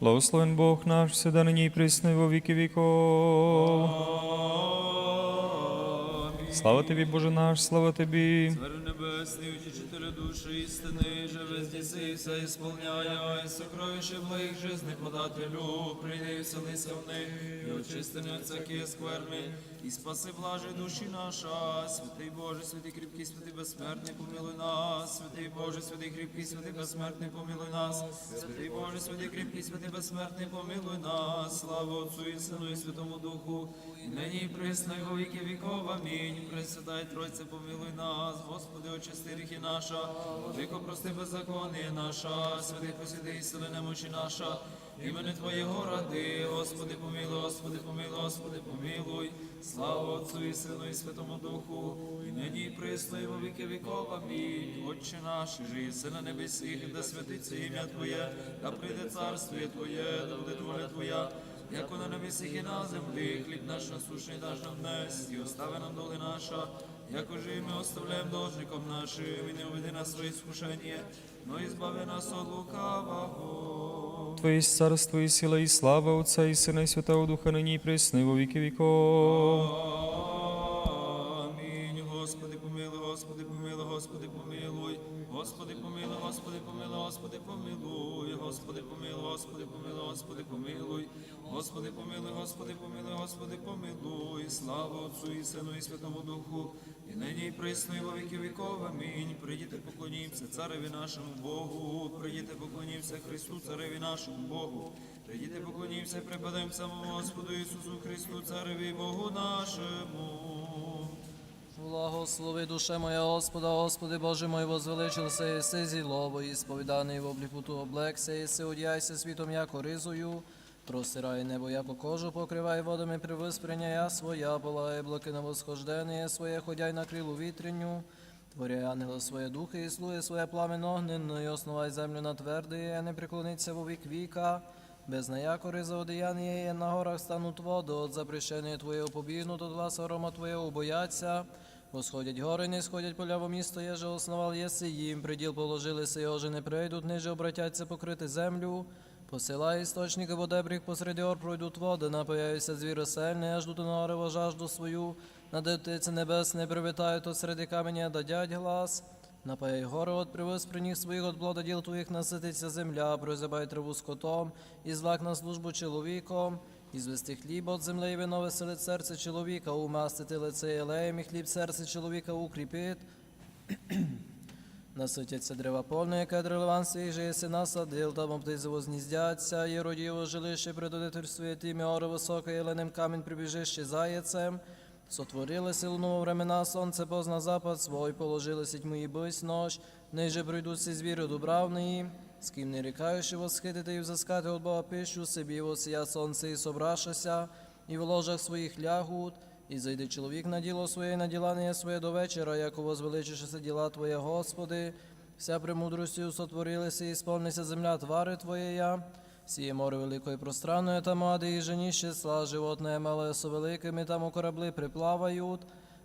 Благословен Бог наш, всегда нині і і во віки віков. Слава тобі, Боже наш, слава тобі. Цар небесний, учителю душі істини, же везде си все ісполняя, і сокровище благих жизни подателю, прийди і вселися в них, і очисти от всякі скверни, і спаси блажі душі наша, святий Боже, святий кріпкий, святий безсмертний, помилуй нас, святий Боже, святий кріпкий, святий безсмертний, помилуй нас, святий Боже, святий кріпкий, святий безсмертний, помилуй нас, слава Отцу і Сину і Святому Духу, і нині і присно, віки віков. Амінь. Пресвятай Тройце, помилуй нас, Господи, очисти гріхи наша, Віко прости беззаконня наша, святий посіди і сили немочі наша, імени Твоєго ради, Господи, помилуй, Господи, помилуй, Господи, помилуй, слава Отцу і Сину і Святому Духу, і нині і присно, і во віки віков. Амінь. Отче наш, же єси на небесіх, да святиться ім'я Твоє, да прийде царство Твоє, да буде воля Твоя, як на небесіх і на землі, хліб наш насущний даш нам днес, і остави нам доли наша, як уже і ми оставляємо должником нашим, і не уведи нас своє скушення, но і збави нас от лукавого. Твоє царство і сила, і слава Отця і Сина, і Святого Духа, нині і присно, во віки віков. Амінь. Господи, помилуй, Господи, помилуй, Господи, помилуй. Господи, помилуй, Господи, помилуй, Господи, помилуй. Господи, помилуй, Господи, помилуй, Господи, помилуй. Господи, помилуй, Господи, помилуй, Господи, помилуй. Слава Отцу і Сину і Святому Духу. Нині і присно, і во віки віков. Амінь. Прийдіте, поклонімся цареві нашому Богу. Прийдіте, поклонімся Христу, цареві нашому Богу. Прийдіте, поклонімся, припадаємо самому Господу Ісусу Христу, цареві Богу нашому. Благослови душе моя Господа, Господи Боже мой, возвеличился єси зілово, і сповіданий в обліку ту облекся, єси одяйся світом, яко ризою, простирай небо, яко кожу, покривай водами привиспрення своя, полає блоки на восхождення своє, ходяй на крилу вітряню, Творяй ангела своє духи, і слує своє пламен огненно, і основай землю на твердий, а не преклониться во вік віка. Без наякори за одеяння є на горах стануть води, от запрещення Твоєго побігнуть, от гласа грома Твоєго бояться. Восходять гори, не сходять поля во місто, єже основал єси їм, приділ положилися, його же не прийдуть, ниже обратяться покрити землю. Посилай істочники водебріг посеред гор пройдуть води, напаяються звіри сельні, аж до нарево жажду свою, на птиці небесне привітають от серед каменя дадять глас. Напаяй гори от привез при них своїх от плододіл твоїх насититься земля, прозябай траву скотом, і злак на службу чоловіком, і звести хліб от землі, і вино веселить серце чоловіка, умастити лице єлеєм, і хліб серце чоловіка укріпить. Наситяться дерева ливан свій же єси насадил, там птиці возніздяться, і родіво жилище предодительствує тім'я оре високе, єленим камінь прибіжище заяцем. Сотворили силу времена, сонце позна запад свой, положили сіть мої бись нож, ниже пройдуть всі звірі дубравної, з ким не рікаючи восхитити і взискати от Бога пищу, собі восія сонце і собрашася, і в ложах своїх лягут, і зайде чоловік на діло своє, і на діла своє до вечора, як возвеличишся діла Твоє, Господи, вся премудростю сотворилися, і сповнися земля твари Твоєя. Сіє море великої пространної там ади і женіще сла, животне мале со великими, там у корабли приплавають.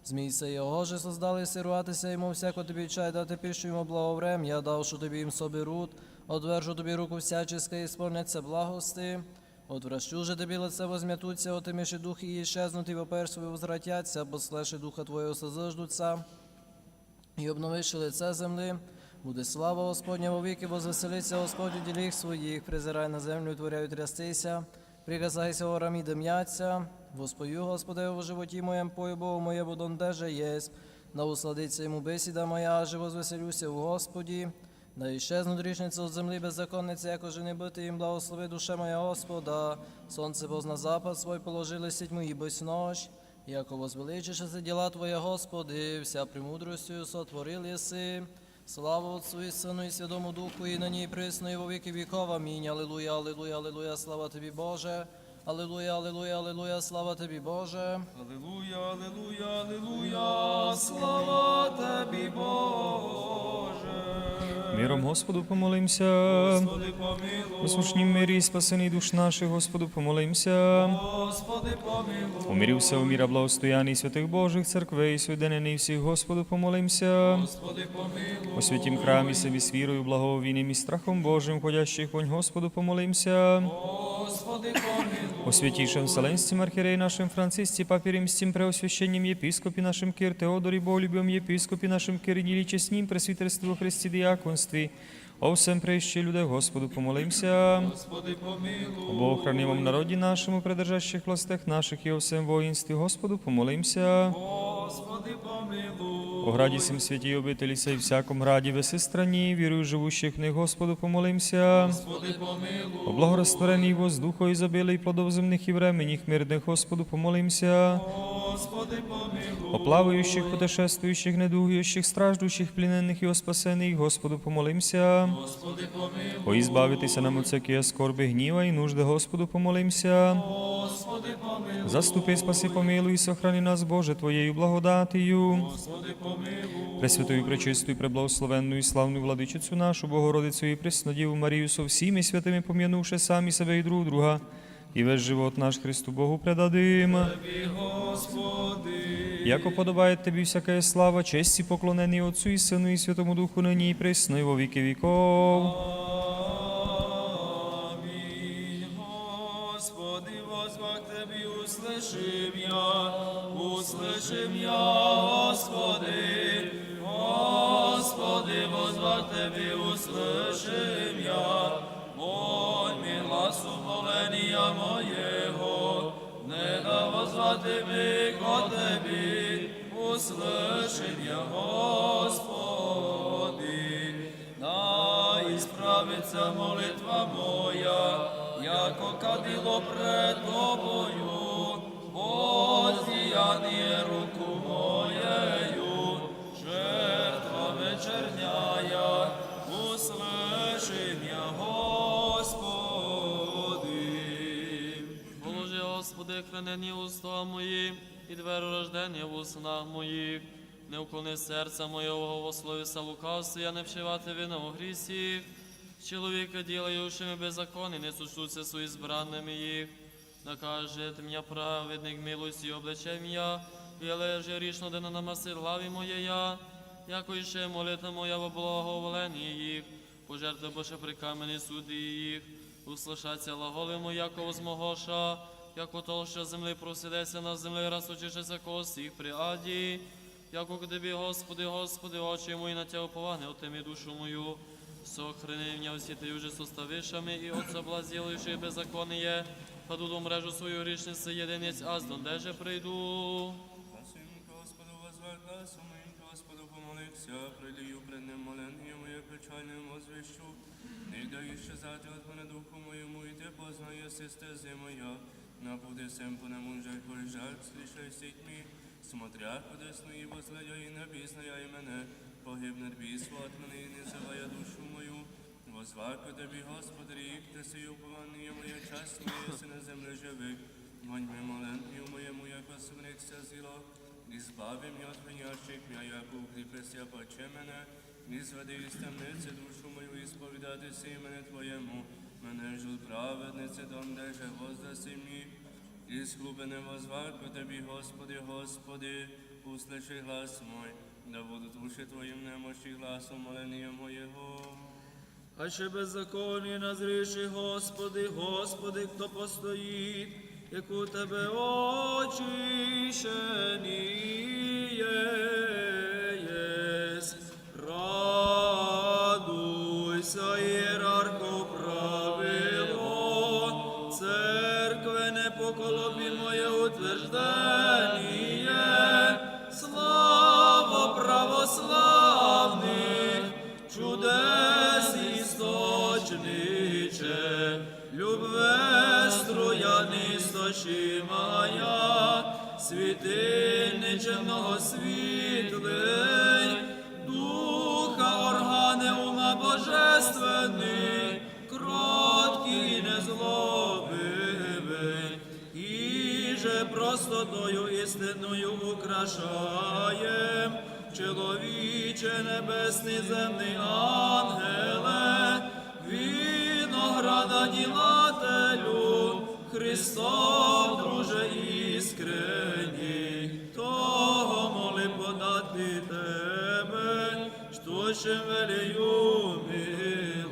Змійся його же создали сируватися йому всяко тобі чай дати пищу йому благоврем'я, дав, що тобі їм соберут, одвержу тобі руку всяческа і сповняться благости. Отвращу же тобі лице возм'ятуться, отиміші духи і щезнуть, і вопер свої возвратяться, послеши духа твоєго созиждуться і обновивши лице земли, буде слава Господня во віки, возвеселиться Господь у діліх своїх, призирай на землю, творяй трястися, пригасайся горам і дим'яться, воспою Господи у животі моєм, пою Богу моє водон деже єсть, да усладиться йому бесіда моя, аже возвеселюся в Господі, да іщезнуть річниця от землі беззаконниця, як уже не бити їм, благослови душе моя Господа, сонце позна запад свой положили сіть мої без нож, Яко возвеличишся діла Твоя, Господи, вся премудростю сотворил єси. Слава Отцу і Сину і Святому Духу, і нині і присно, і во віки віков. Амінь. Алілуя, алілуя, алілуя, слава Тобі, Боже. Алілуя, алілуя, алілуя, слава Тобі, Боже. Аллилуйя, аллилуйя, аллилуйя, слава Тобі, Боже. Миром Господу помолимся. Господи помилуй, У сушнім мирі і спасений душ наших, Господу помолимся. Господи помилуй, Умирився у міра благостояний святих Божих церквей, свиденений всіх, Господу помолимся. Господи помилуй, У святім храмі собі з вірою, і страхом Божим, ходящих вонь, Господу помолимся. Господи помилуй, О святійшем Вселенстім архиерее нашим Франциске, Папе Римским, Преосвященнем епископе нашим Кир, Теодорі, Болюбім епископе нашим Кириличе, с пресвітерству Христі диаконстве, о всем преще людях, Господу помолимся. Господи помилуй, Об охранимом народе нашему, придержащих властях наших и о всем воинстве, Господу помолимся. Господи помилуй, О граді сим святі обителі сей всяком граді веси страні, вірую живущих в них, Господу помолимся. Господи помилуй, О благораствореній воздуху і забилий плодов земних і временних мирних, Господу помолимся. Господи помилуй, О плавающих, путешествующих, недугующих, страждущих, пленених і о спасених, Господу помолимся. Господи помилуй, О избавитися нам от всякие скорби, гніва і нужди, Господу помолимся. Господи помилуй, Заступи, спаси, помилуй, і сохрани нас, Боже, Твоєю благодатію. Господи помилуй, Пресвятою, пречистою, преблагословенною і славною владичицю нашу, Богородицю і Преснодіву Марію со всіми святими пом'янувши самі себе і друг друга, і весь живот наш Христу Богу предадим. Тобі, Господи, Яко подобає тобі всяка слава, честь і поклонені Отцу і Сину і Святому Духу нині і присно, і во віки віков. Амінь. Господи, возвах Тебі, услышим я, услышим я, Господи, Господи, возвах Тебі, услышим я, Монь ми гласу моления моєго, не да возвати ми ко Тебі, услышим я, Господи, да ісправиться молитва моя, яко кадило пред тобою, воздіяние руку хранені уста мої, і двері рождення в уснах моїх. Не уклони серця моєго во слові лукавстві, я не вшивати вина у грісі. Чоловіка ділаючими беззаконні, не сушуться свої збранними їх. Накаже мене праведник милості облечем я, і лежи рішно дена намаси главі моєя, яко іще молитва моя во благоволенні їх, пожертви Боже при камені суді їх, услышаться лаголи моя, яко змогоша, яко толща земли просидеться на землі, раз їх при аді, яко к Тебе, Господи, Господи, очі мої на Тя уповане, отими душу мою, сохрани меня всі ти уже составишами, і от соблазілуючи беззаконніє, паду до мрежу свою грішниці єдинець, аз дондеже прийду. Прилію пред ним моление моє печальним возвещу. Не дай исчезати от мене духу моєму, і ти познає стези моя. На пути по нему жаль пожаль, слышай сітьмі, смотря подесну і возглядя і небісна і мене, погибне бійство от мене. І не завая душу мою. Возваку тобі, Господи, рік, ти си уповання моє, час моє, си на землі живих. Вонь ми молентію моєму, як освникся зіло, і збави м'я от винящих м'я, як укріпися поче мене, і зведи із темниці душу мою, і сповідати си мене Твоєму, мене ж у праведниці, дондеже воздаси мені, і з глибини возваку Тобі, Господи, Господи, услыши глас мой, да будуть уші Твоїм немощі гласом молення моєго. А ще беззаконні назріши, Господи, Господи, хто постоїть, як у Тебе очищені єсть. Утверждення, слава православних, чудес істочниче, любве струяни істочі моя, світильниче многосвітлий, духа органи ума божественний, і простотою істинною украшаєм, чоловіче небесний земний ангеле, винограда ділателю, Христов, друже іскренній, того моли подати тебе, що ще велію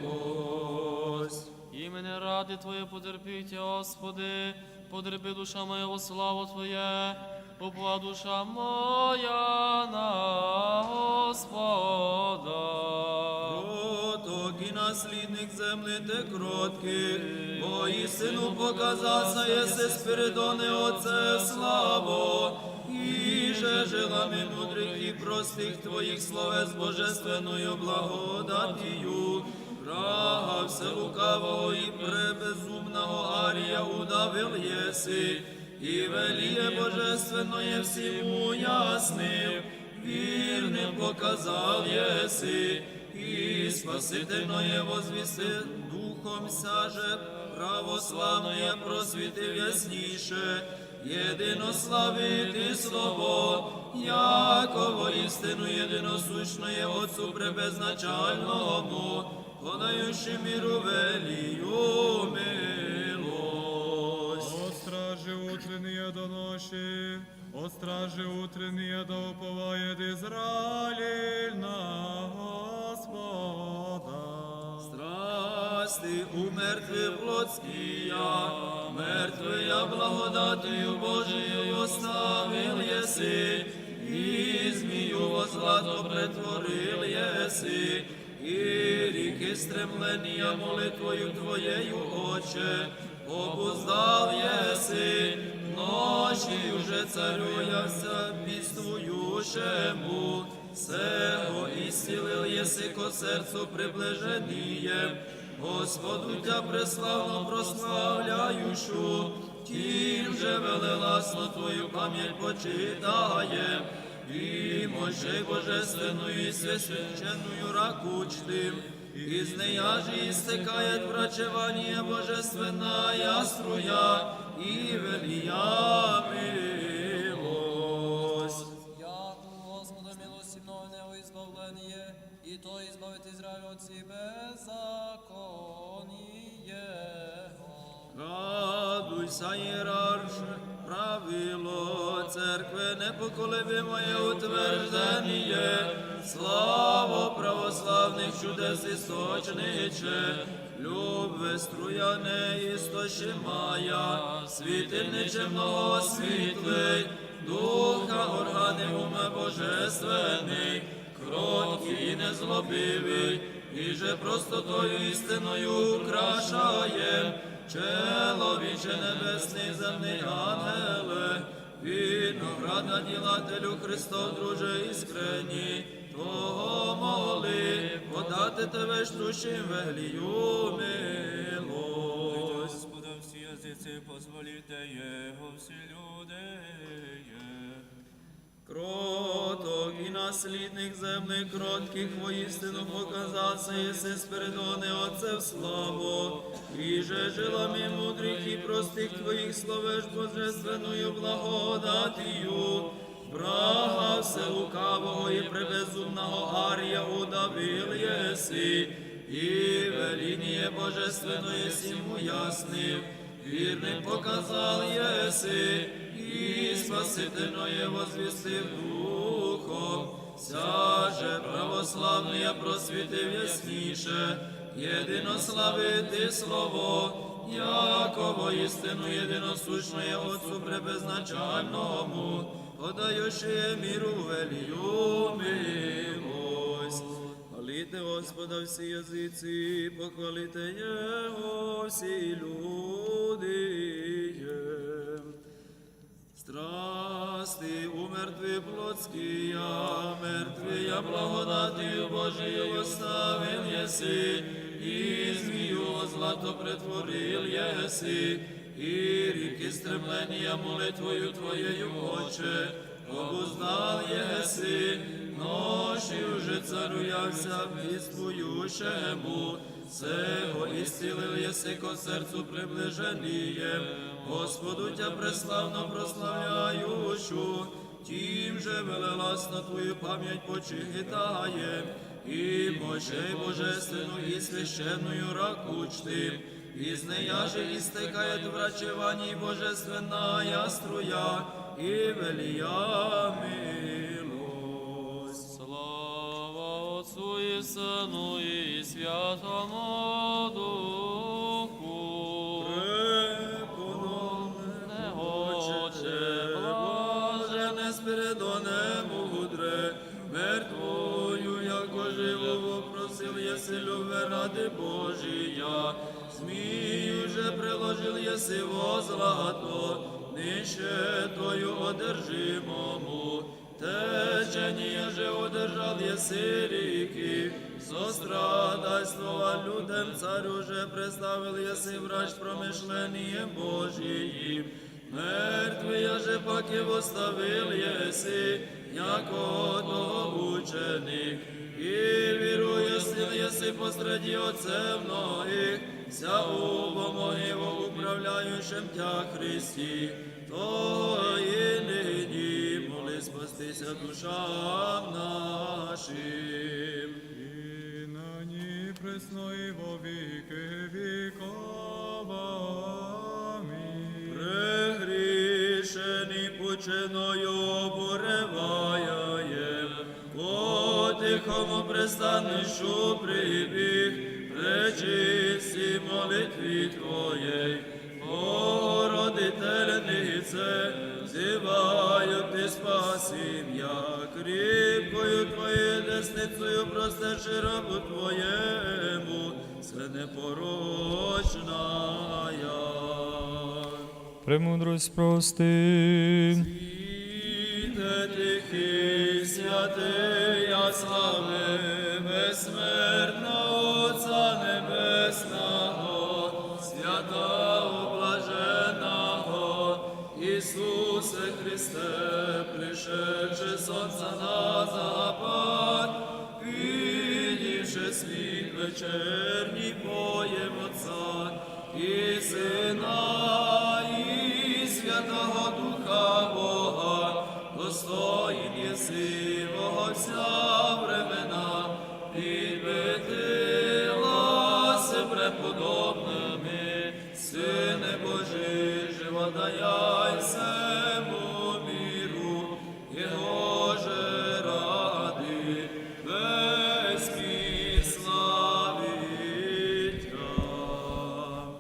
милость. Імене ради Твоє потерпіть, Господи, потерпи душа моя во славу Твоє, упла душа моя на Господа. Кроток і наслідник земли те кротких, бо істину показався єси Спиридоне Отце славу, і же жилами мудрих і простих Твоїх словес божественною благодатію, Врага все лукавого і пребезумного арія удавил єси, і веліє божественное всему яснив, вірним показав єси, і спасительное возвісти. Духом сяже, православное просвітив ясніше, єдинославити слово, яково істину єдиносущное Отцу пребезначальному, подаючи міру велію милость. Стражи до ночи, о стражи утренние да уповает Израиль на Господа. Страсти у мертві плотськія, мертвия благодатію Божию оставил єси, і змію во злато претворил єси, і ріки стремлення молитвою Твоєю, Отче, обуздав єси, ночі уже царюявся піствуючему, Сего ісцілил єси ко серцу приближеніє, Господу тя преславно прославляючу, тім же велеласно Твою пам'ять почитає, і мощей божественную і священную раку чтим, из нея же истекает врачевание божественная струя и велия милость. Яку Господа милості мною него избавление, и то избавит Израиль от себе закониего. Радуйся, ієрарше, правило церкви непоколебимое утверждення, слава православних чудес істочниче, любви струяне істощимая, світильниче много світлий, духа органи уме божественний, кроткий і незлобивий, і же простотою істиною украшає, Человіче небесний земний ангеле, винограда ділателю Христов, друже іскренній, того моли, подати тебе штучим велію милость. Господа всі язиці позволіте Його всі люди. Кроток і наслідник земних кротких воістину показався єси Отце в славу, і же жилами мудрих і простих твоїх словеш божественною благодатію, Брага все лукавого і пребезумного арія удавил єси, і веління божественної сіму яснив, вірним показав єси, і спасительное возвістив духом, сяже православне просвітив ясніше, єдинославити слово, яково істину єдиносущне Отцу пребезначальному, подаючи міру велію милость. Хвалите Господа всі язиці, похвалите Його всі люди. Страсти у мертві плотські, я мертві, я благодатію Божію оставил єси, і змію злато претворил єси, і ріки стремлення молитвою Твоєю, Отче, обуздал єси, ночі уже царюявся піствуючему, Сего ісцілив єси ко серцу приближеніє, Господу тя преславно прославляючу, тим же велелас на твою пам'ять почитає, і мощей божественну і священною раку чтим, і з нея же істекає врачевані божественная струя, і велія милость. Слава Отцу і Сину і Святому Духу. Не хоче Блажене Спиридоне мудре, мертвою, яко живого просил єси любе ради Божія, змію же приложил єси во злато, нищетою одержимому, течення же одержал єси ріки, сострадайство людям царю же представил єси врач промишлением Божиїм, Мертвий я же паки восставил єси, яко того ученик, і вірую, сил єси посреди отцев многих, вся убомоги во управляючим тя Христі, то і нині моли спастися душам нашим. І нині присно і во віки віков. Амінь. Прегрішений пучиною пореваяєм, потихому пристанищу прибіг, пречисті молитві Твоєї, Богородительнице, зиваю ти спасим, я кріпкою Твоєю десницею простеши рабу Твоєму, все непорочна. Премудрость прости. Світе тихий, святий, я слави, безсмертного Отця Небесного, свята облаженого, Ісусе Христе, пришедше сонця на запад, видівши світ вечерній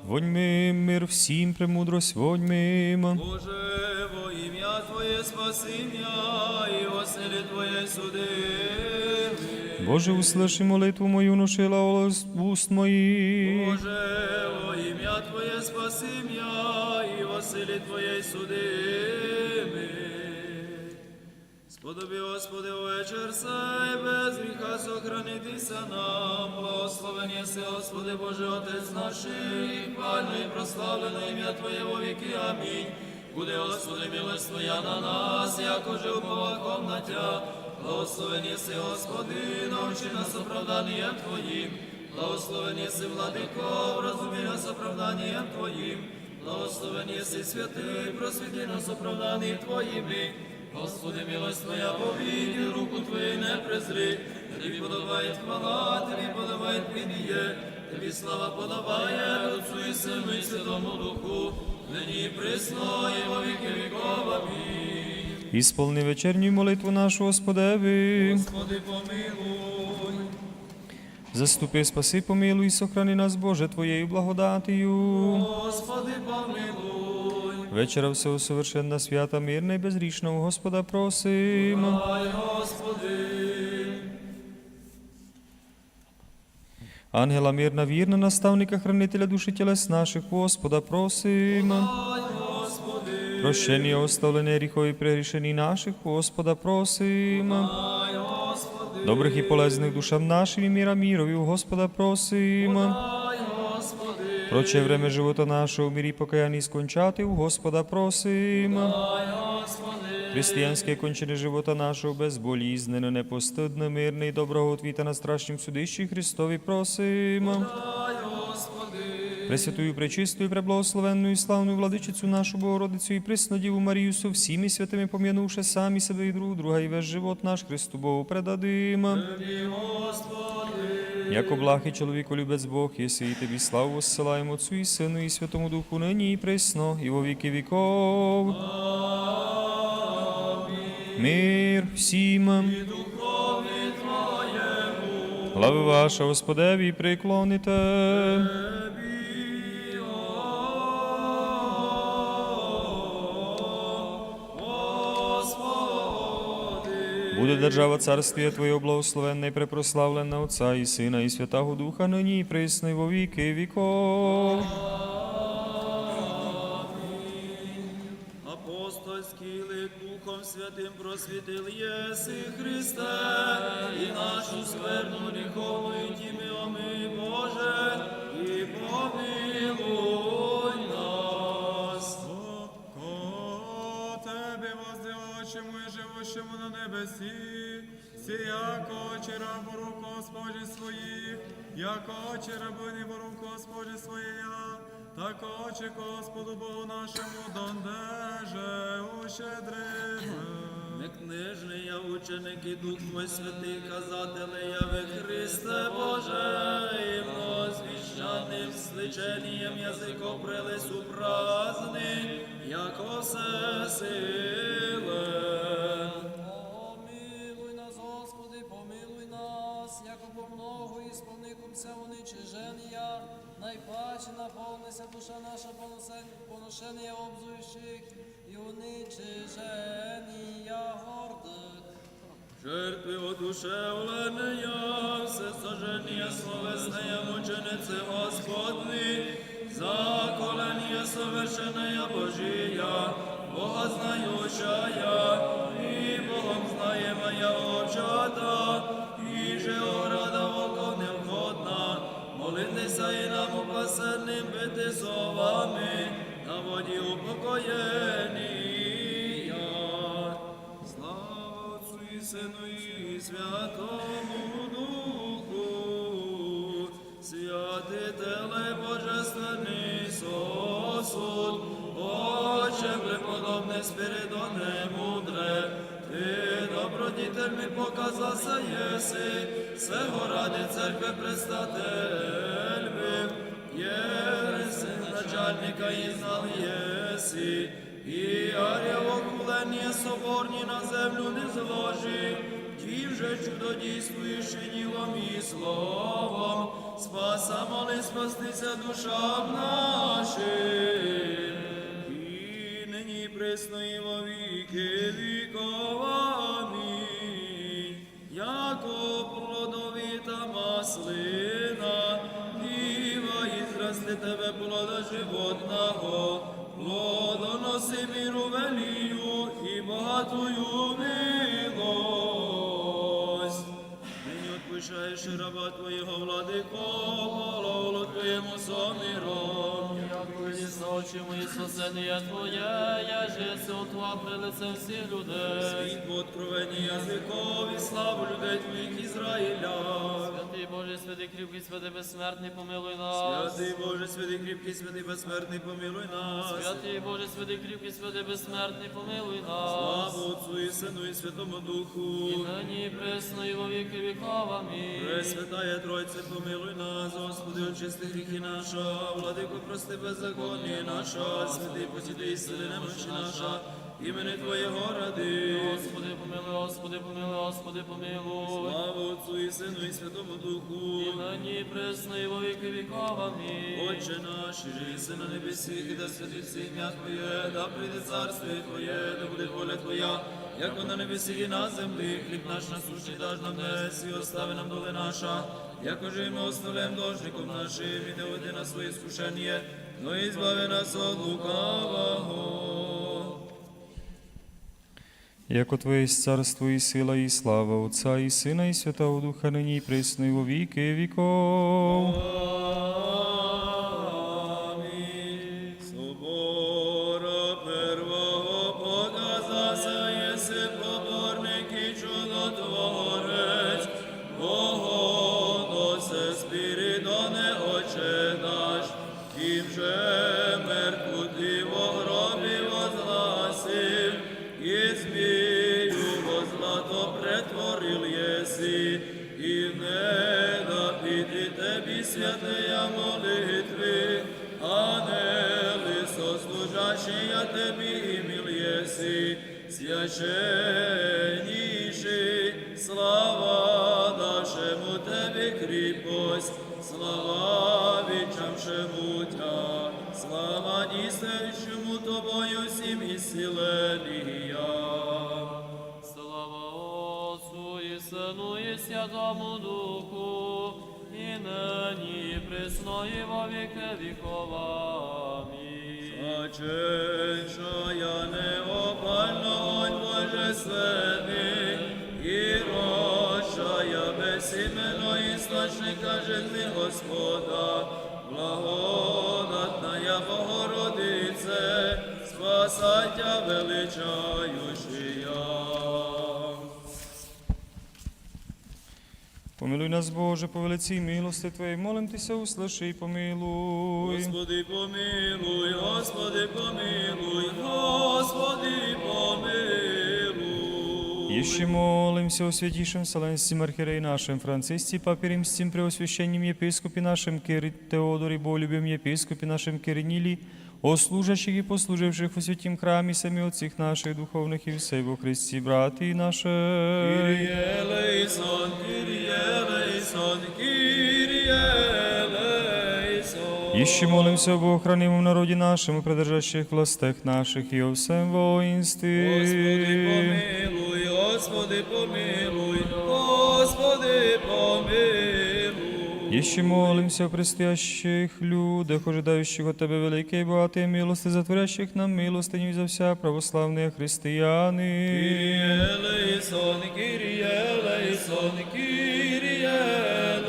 Воньми мир всім, премудрость воньмим. Боже, во ім'я Твоє спасіння і оселі Твоє суди. Боже, услыши молитву мою, голос уст моїх. Боже, во ім'я Твоє спасіння і оселі Твоє суди. Сподоби, Господи, вечір сей, без гріха сохранитися нам. Благословен єси, Господи, Боже, Отець наших, хвально і прославлено ім'я Твоє во віки. Амінь. Буде, Господи, милость Твоя на нас, яко же уповахом на Тя. Благословен єси, Господи, навчи нас оправданням Твоїм. Благословен єси, владико, розумій нас оправданням Твоїм. Благословен єси, святий, просвіти нас оправданням Твоїми. Господи, милость Твоя, повідь, руку Твою не презри. Тобі подобає хвала, Тобі подобає підіє, Тобі слава подобає, Отцу і Сину і Святому Духу, нині присно, і во віки віков. Амінь. Ісполни вечерню молитву нашу Господеви. Господи, помилуй. Заступи, спаси, помилуй, сохрани нас, Боже, Твоєю благодатію. Господи, помилуй. Вечера всього совершенна, свята, мирна і безрічна у Господа просим. Ай, Господи. Ангела мирна, вірна, наставника, хранителя душі тілес наших, Господа просим. Ай, Господи. Прощення, оставлення гріхов і прегрішені наших, Господа просим. Ай, Господи. Добрих і полезних душам нашим і міра мірові, у Господа просим. Ай, Проче время живота нашого в мірі покаянні скончати, у Господа просим. Християнське кончене живота нашого безболізнене, непостидне, мирне і доброго отвіта на страшнім судищі Христові просим. Пресвятую, пречистую, преблагословенную і славну владичицю нашу Богородицю і приснодіву Марію со всіми святими пом'янувши самі себе і друг друга, і весь живот наш Христу Богу предадим. Яко блахи чоловіку любець Бог, єси і тобі славу воссилаємо Отцу і Сину і Святому Духу, нині і присно, і во віки віков. Мир всім. Глави ваша, Господеві, приклоните. Буде держава царствія Твоє благословенна і препрославлена Отця і Сина, і Святого Духа, нині і присно, во віки віков. Апостольський лик Духом Святим просвітил єси Христе, і нашу скверну гріховну тімі оми, Боже, і помилуй воздивачему на небесі, сіяко очі рабу рук Господі своїх, яко очі рабині бо рук Господі своєя, так очі Господу Богу нашому дондеже ущедрими. Некнижний я ученик і Дух мой святий, казателе яви Христе Боже, і звіщаним сличенням язиком прилису праздний, яко все силе. Ісполникомся уничиження, найпаче наповнися душа наша поношення обзуючих і уничиження гордих. Жертви одушевлення, все сожження словесне мучениці Господні, заколення совершенная Божия, Бога знающая, і Богом знаємая очата, і же невходна, молитися і нам упасенним бити совами, на воді упокоєнія. Слава Отцу і Сину і Святому Духу, святителе Божественний сосуд, Отче преподобне Спиридоне мудре, ти добродітель ми показався єси, всего ради церкви предстатель бив, єси начальника і знал єси, і арєво кулення соборні на землю не зложив, ті вже чудодійствуєш ділом і словом, спаса моли спастися душам нашим. Присно і во віки віковані. Яко плодовита маслина, діва і зрасти тебе плода животного, плодоноси міру велію і багатую спасення Твоє, я же се отва прилице всі людей. Світ по откровенні язикові, славу людей Твоїх Ізраїля. Святий Боже, святий кріпкий, святий безсмертний, помилуй нас. Святий Боже, святий кріпкий, святий безсмертний, помилуй нас. Святий Боже, святий кріпкий, святий безсмертний, помилуй нас. Славу Отцу і Сину і Святому Духу. І нині і присно, і во віки віков. Амінь. Пресвятая Тройце, помилуй нас, Господи, очисти гріхи наша, владико, прости беззаконні наша, святий посіди і сили немощі наша, імени Твоєго ради. Господи, помилуй, Господи, помилуй, Господи, помилуй. Слава Отцу і Сину і Святому Духу. І нині і присно, і во віки віков. Амінь. Отче наш, же єси на небесі, і да святиться ім'я Твоє, да прийде царство Твоє, да буде воля Твоя, як на небесі і на землі, хліб наш насущний даж нам днес, і остави нам доли наша, як уже ми оставляємо должником нашим, і не веди на своє скушення, но і збави нас от лукавого. Яко Твоє есть царство і сила, і слава Отця і Сина, і Святого Духа, нині і присно, і во віки віков. Амінь. Собора первого показався єси поборник і чудотворець, тебе имел еси, священнейший, слава нашему тебе крепость, слава вечамшему тя, слава несущему тобою всем исцеления. Слава Отцу і Сину і Святому Духу, і нині і присно і во віки віков. Очищая неопально от божественний, і рощая безіменно істочника жизни Господа, благодатная Богородице, спасаття величающая. Помилуй нас, Боже, по велиці милости Твоєї, молим Тися, услиши і помилуй. Господи, помилуй, Господи, помилуй, Господи, помилуй. Еще молимся о святейшем Вселенском архиерее нашем Франциске, Папе Римским, Преосвященнем епископе нашем Кире Теодоре, Болюбем епископе нашем Киринили, о служащих и послуживших во святім храмі самі отців наших духовних і всей во Христі, браті наші. Kyrie eleison. Еще молимся об охранимом народе нашем и придержащих властях наших и о всем воинстве. Господи, помилуй, Господи, помилуй, Еще молимся о предстоящих людях, ожидающих от Тебе великие и богатые милости, затворящих нам милостыню за вся православные христианы. Kyrie eleison, Kyrie eleison, Kyrie eleison.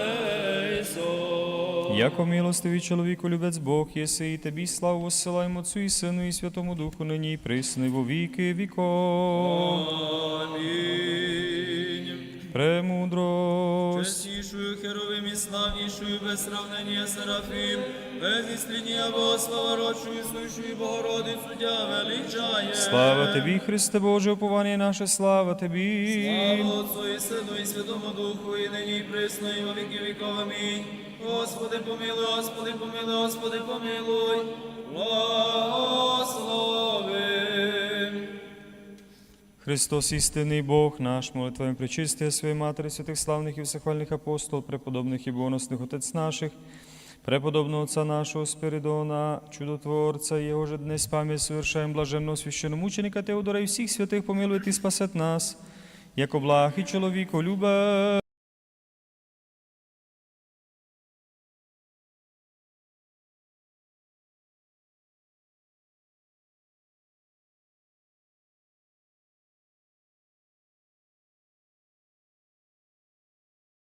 Яко милостивий чоловіку любець Бог єси, і тобі славу воссилаємо Отцю і Сину і Святому Духу, нині і присно, і во віки віков. Аминь. Премудрость. Честнейшую херовим и славнейшую без сравнения Серафим, без истления Богослава, родшую, сущую Богородицу Тя величає. Слава Тобі, Христе Боже, уповання наше, слава Тобі. Слава Отцу і Сину і Святому Духу, і нині і присно, і во віки віков. Амінь. Господи, помилуй, Господи, помилуй, Господи, помилуй. Благослови. Христос, істинний Бог наш, молитвами причистия своєї Матері, святих славних і всехвальних апостол, преподобних і боносних Отець наших, преподобного Отца нашого Спиридона, чудотворця, Його же днес пам'ять совершаємо блаженного священномученика Теодора і всіх святих помилуйте і спасет нас, як благ і чоловіко любець.